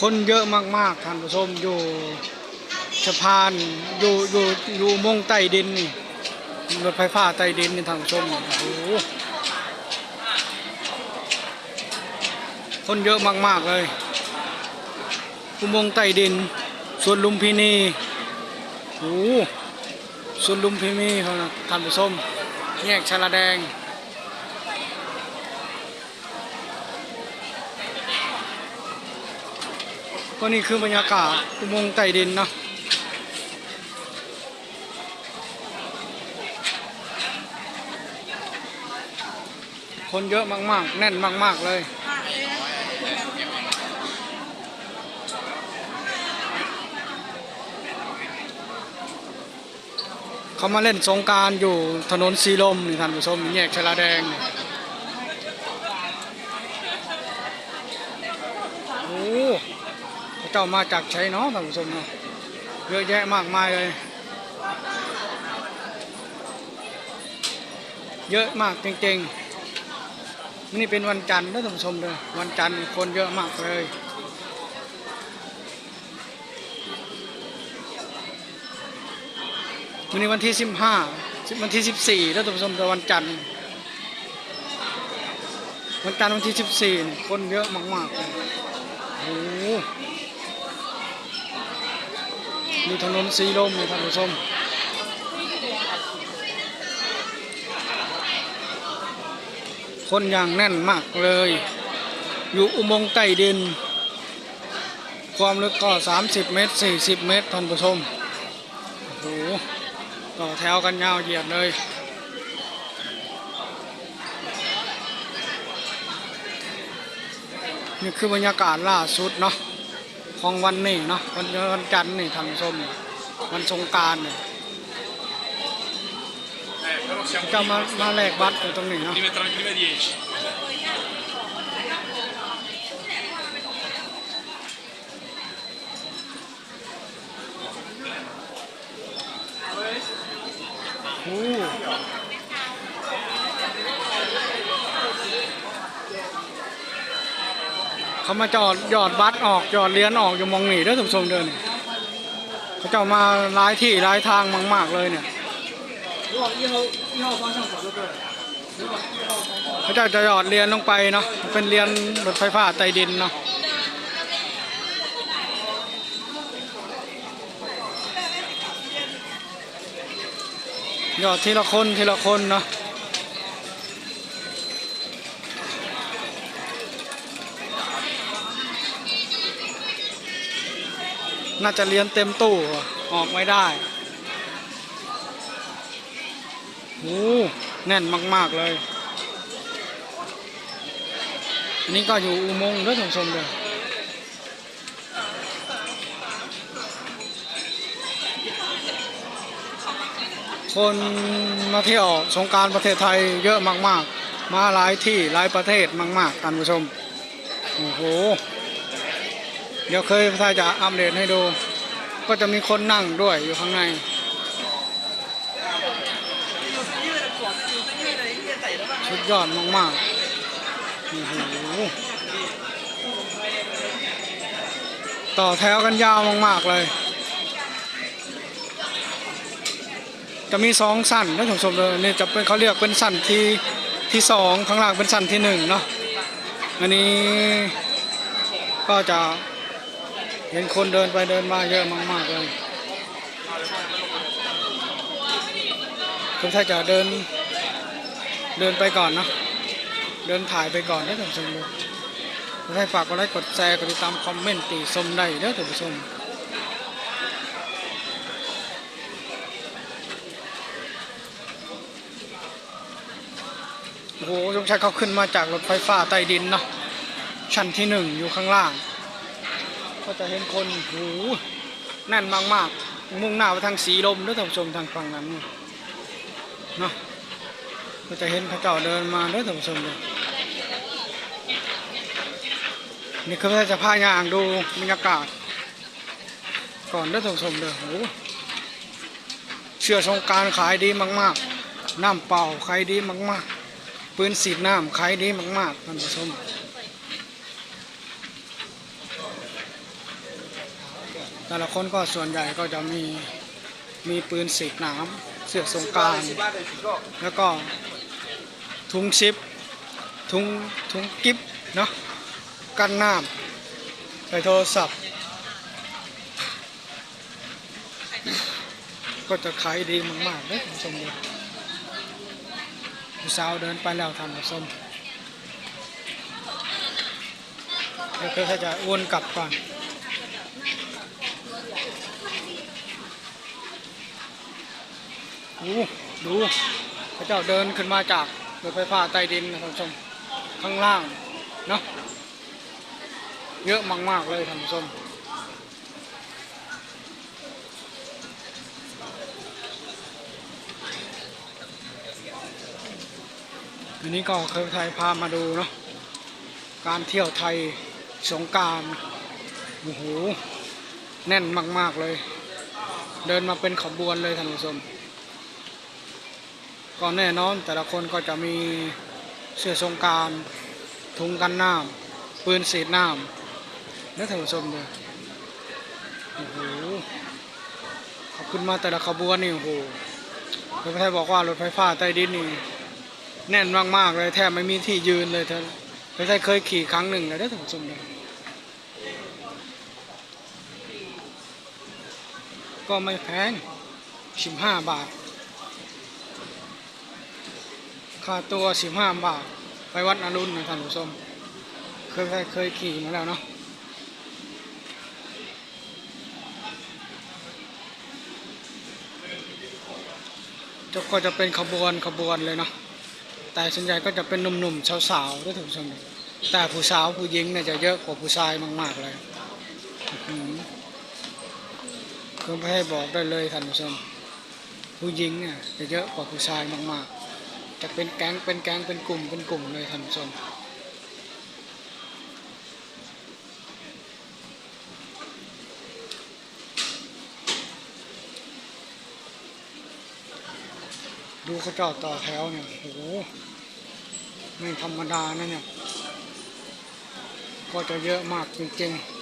คนเยอะมากๆท่านผู้ชมอยู่สะพานอยู่อยู่อยู่มงใต้ดินนี่รถไฟฟ้าใต้ดินนี่ท่านผู้ชมโอ้โหคนเยอะมากๆเลยอุโมงค์ใต้ดินสวนลุมพินีโอ้โหสวนลุมพินีท่านผู้ชมแยกชลาแดง ก็นี่คือบรรยากาศอุโมงค์ใต้ดินนะคนเยอะมากๆ แน่นมาก ๆ เลยเขามาเล่นสงการอยู่ถนนสีลมนี่ท่านผู้ชมแยกชลาแดงนี่โอ้พระเจ้ามาจากใชัยเนาะท่านผู้ชมเนาะเยอะแยะมากมายเลย เยอะมากจริงๆนี่เป็นวันจันทร์นะท่านผู้ชมเลยวันจันทร์คนเยอะมากเลยวันนี้วันที่สิบห้าวันที่สิบสี่แล้วท่านผู้ชมแต่วันจันทร์วันจันทร์วันที่สิบสี่นี่คนเยอะมากๆเลยโอ้โห มีถนนสีลมเลยท่านผู้ชมคนอย่างแน่นมากเลย อยู่อุโมงค์ใต้ดิน ความลึกก็ 30 เมตร 40 เมตรท่านผู้ชมโอ้โหต่อแถวกันยาวเหยียดเลยนี่คือบรรยากาศล่าสุดเนาะ ของวันนี้เนาะวันวันจันทร์นี่ท่านผู้ชมวันสงกรารเนี่ย Eh, però siamo จะมามาแลกบัตรอยู่ตรงนี้เนาะ prime tra le prime 10. โอ้ เขามาจอดหยอดบัตรออกหยอดเรียญออกอยู่มองหนีเด้อท่านผู้ชมเดินเขาจะมาหลายที่หลายทางมากๆเลยเนี่ยเขาจะจะหยอดเรียญลงไปเนาะเป็นเรียญรถไฟฟ้าใต้ดินเนาะหยอดทีละคนทีละคนเนาะ น่าจะเรียนเต็มตู้ออกไม่ได้โอ้แน่นมากๆเลยอันนี้ก็อยู่อุโมงค์ด้วยท่านผู้ชมเลยคนมาเที่ยวสงการประเทศไทยเยอะมากๆ มาหลายที่หลายประเทศมากๆท่านผู้ชม โอ้โห เดี๋ยวเคยถ้าจะอัปเดตให้ดู ก็จะมีคนนั่งด้วยอยู่ข้างในสุดยอดมากๆโอ้โหต่อแถวกันยาวมากๆเลย จะมีสองสั้นนะท่านผู้ชมเลยนี่จะเป็นเขาเรียกเป็นสั้นที่ที่สองข้างล่างเป็นสั้นที่หนึ่งเนาะอันนี้ก็จะ ห็นคนเดินไปเดินมาเยอะมากๆเลยคุณถ้าจะเดิน เดินไปก่อนนะเดินถ่ายไปก่อนได้ท่านผู้ชมเลยให้ฝากกดไลค์กดแชร์กดติดตามคอมเมนต์ติชมได้เด้อท่านผู้ชมโอ้โหสมชายเขาขึ้นมาจากรถไฟฟ้าใต้ดินเนาะชั้นที่หนึ่งอยู่ข้างล่าง ก็จะเห็นคนโอ้โหแน่นมากๆ มุ่งหน้าไปทางสีลมด้วยท่านผู้ชมทางฝั่งนั้นเนาะก็จะเห็นพระเจ้าเดินมาด้วยท่านผู้ชมเลยนี่คือพระจะพายางดูบรรยากาศ ก่อนด้วยท่านผู้ชมเลยโอ้โหเชื่อสงกรารขายดีมากๆ น้ำเปล่าขายดีมากๆ ปืนสีดน้ำขายดีมากๆท่านผู้ชม แต่ละคนก็ส่วนใหญ่ก็จะมีมีปืนสีน้ำเสื้อสงการ แล้วก็ถุงซิปถุงถุงกิฟเนาะกันน้ำใส่โทรศัพท์ ก็จะขายดีมากๆเลยคุณผู้ชมเลยผู้สาวเดินไปแล้วทำผู้มเดี๋ยวเขาจะวนกลับก่อน ดูดูพระเจ้าเดินขึ้นมาจากรถไฟฟ้าใต้ดินนะท่านผู้ชมข้างล่างเนาะเยอะมากๆเลยท่านผู้ชมอันนี้ก็เคยไทยพามาดูเนาะการเที่ยวไทยสงการโอ้โหแน่นมากๆเลย เดินมาเป็นขบวนเลยท่านผู้ชม ก็แน่นอนแต่ละคนก็จะมีเสื้อสงการถุงกันน้ำปืนสีน้ำและท่านผู้ชมเลยโอ้โหขอบคุณมาแต่ละขบวนนี่โอ้โหเคยไทยบอกว่ารถไฟฟ้าใต้ดินนี่แน่นมากๆเลยแทบไม่มีที่ยืนเลยเธอไม่ใช่เคยขี่ครั้งหนึ่งเลยได้อท่านผู้ชมเลยก็ไม่แพง15บาท ค่าตัว 15 บาท ไปวัดอรุณนะท่านผู้ชมเคยเคยขี่มาแล้วเนาะจะก็จะเป็นขบวนขบวนเลยเนาะแต่ส่วนใหญ่ก็จะเป็นหนุ่มๆสาวๆด้วยท่านผู้ชมแต่ผู้สาวผู้หญิงเนี่ยจะเยอะกว่าผู้ชายมากๆเลยอื้ออคือไม่ให้บอกได้เลยท่านผู้ชมผู้หญิงเนี่ยจะเยอะกว่าผู้ชายมากๆ จะเป็นแก๊งเป็นแก๊งเป็นกลุ่มเป็นกลุ่มเลยท่านผู้ชมดูเขาเจ้าต่อแถวเนี่ยโอ้โหไม่ธรรมดานะเนี่ย ก็จะเยอะมากจริงๆ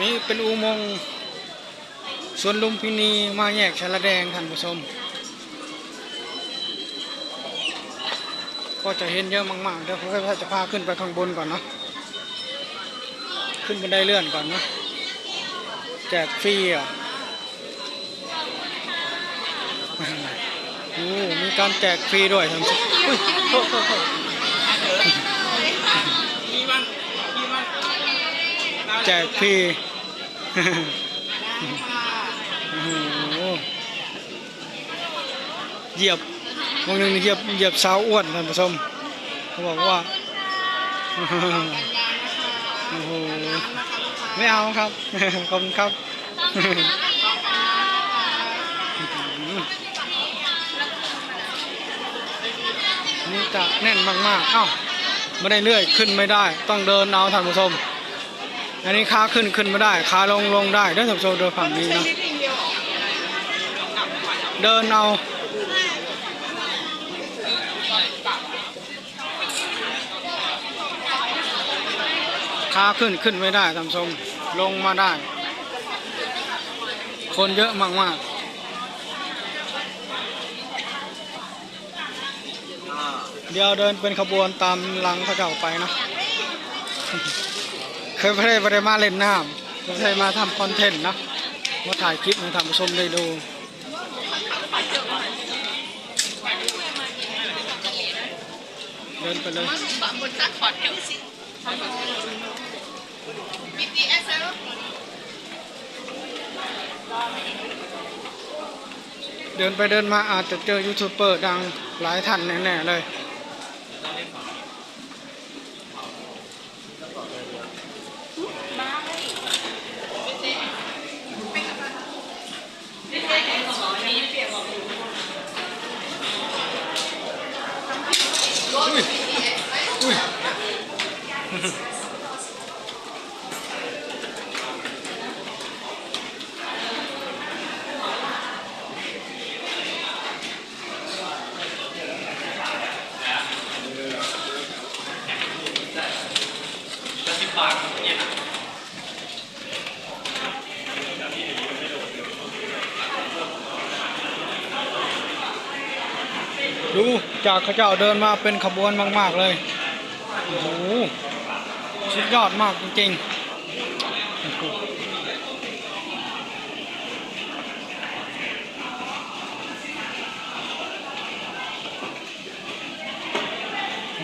นี่เป็นอุโมงค์สวนลุมพินีมาแยกชลแดงท่านผู้ชม ก็จะเห็นเยอะมากๆเดี๋ยวเขาจะพาขึ้นไปข้างบนก่อนเนาะขึ้นบันไดเลื่อนก่อนเนาะแจกฟรีอะโอ้มีการแจกฟรีด้วยทั้งสิ้นอุ้ยโทษโทษโทษ แจกฟรีเหยียบวงหนึ่งเหยียบเหยียบสาวอ้วนท่านผู้ชมเขาบอกว่าโอ้โหไม่เอาครับขอบคุณครับนี่จะแน่นมากๆ เอ้าไม่ได้เลื่อยขึ้นไม่ได้ ต้องเดินเอาท่านผู้ชม อันนี้ขาขึ้นขึ้นไม่ได้ขาลงลงได้เด้อท่านผู้ชมเดินฝั่งนี้นะเดินเอาขาขึ้นขึ้นไม่ได้ทำทรงลงมาได้ คนเยอะมากมากเดี๋ยวเดินเป็นขบวนตามหลังพระเจ้าไปนะ เคยไม่ได้ไม่ได้มาเล่นน้ำไม่ได้มาทำคอนเทนต์นะมาถ่ายคลิปให้ท่านผู้ชมได้ดูเดินไปเลย Vamos a correr, sí. BTS แล้วเดินไปเดินมาอาจจะเจอยูทูบเบอร์ดังหลายท่านแน่ๆเลย อุ้ยอุ้ย ดู จากเขาเจ้าเดินมาเป็นขบวนมาก ๆ เลยโอ้โหสุดยอดมากจริงๆ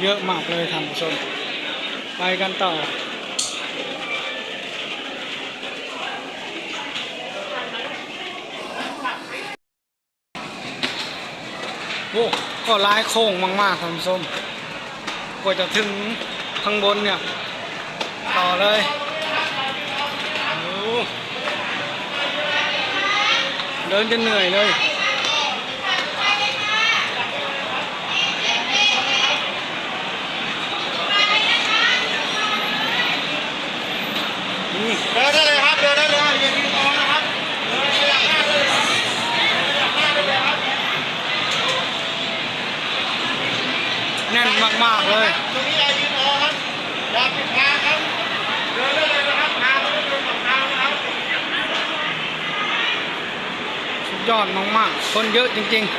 เยอะมากเลยท่านผู้ชม ไปกันต่อ โอ้ ก็ร้ายโค้งมากๆท่านส้มกว่าจะถึงข้างบนเนี่ย ต่อเลยเดินจนเหนื่อยเลย นี่ เดินได้เลยครับ เดินได้เลยอย่ายืนมองนะครับเดินไปอย่างหน้าเลยครับเดินอย่างหน้าได้เลยครับ แน่น มากๆเลยตรงนี้อย่ายืนมองครับอย่าปิดทางครับเดินได้เลยนะครับทางไม่ได้เดินกับทางนะครับสุดยอดมากๆคนเยอะจริงๆ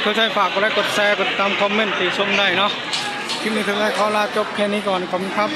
เพื่อใช้ฝากกดไลค์กดแชร์กดติดตามคอมเมนต์ติชมได้เนาะคลิปนี้ถึงให้ขอลาจบแค่นี้ก่อนขอบคุณครับ